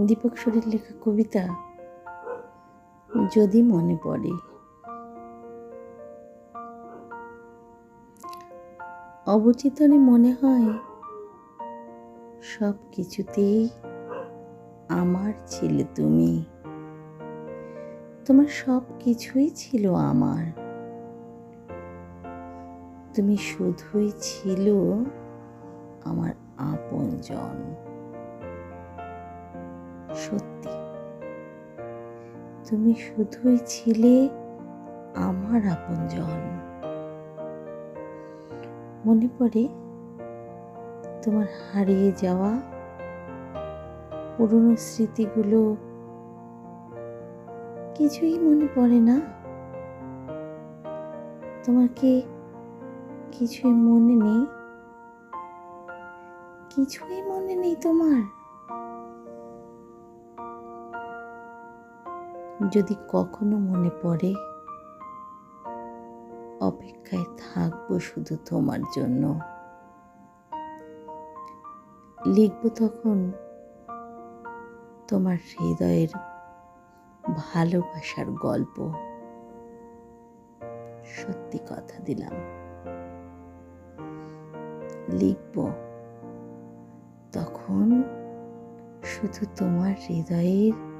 দীপক সুরের লেখা কবিতা যদি মনে পড়ে। অবচেতনে মনে হয়, সব কিছুতেই আমার ছিলে তুমি। তোমার সব কিছুই ছিল আমার। তুমি শুধুই ছিল আমার আপনজন। সত্যি। তুমি শুধুই ছিলে আমার আপন আপনজন। মনে পড়ে তোমার হারিয়ে যাওয়া পুরনো স্মৃতিগুলো। কিছুই মনে পড়ে না। তোমার কি কিছুই মনে নেই। কিছুই মনে নেই তোমার। যদি কখনো মনে পড়ে, অপেক্ষায় থাকব শুধু তোমার জন্য। লিখব তখন তোমার হৃদয়ের ভালোবাসার গল্প। সত্যি কথা দিলাম। লিখব তখন শুধু তোমার হৃদয়ের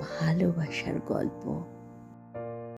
ভালোবাসার গল্প।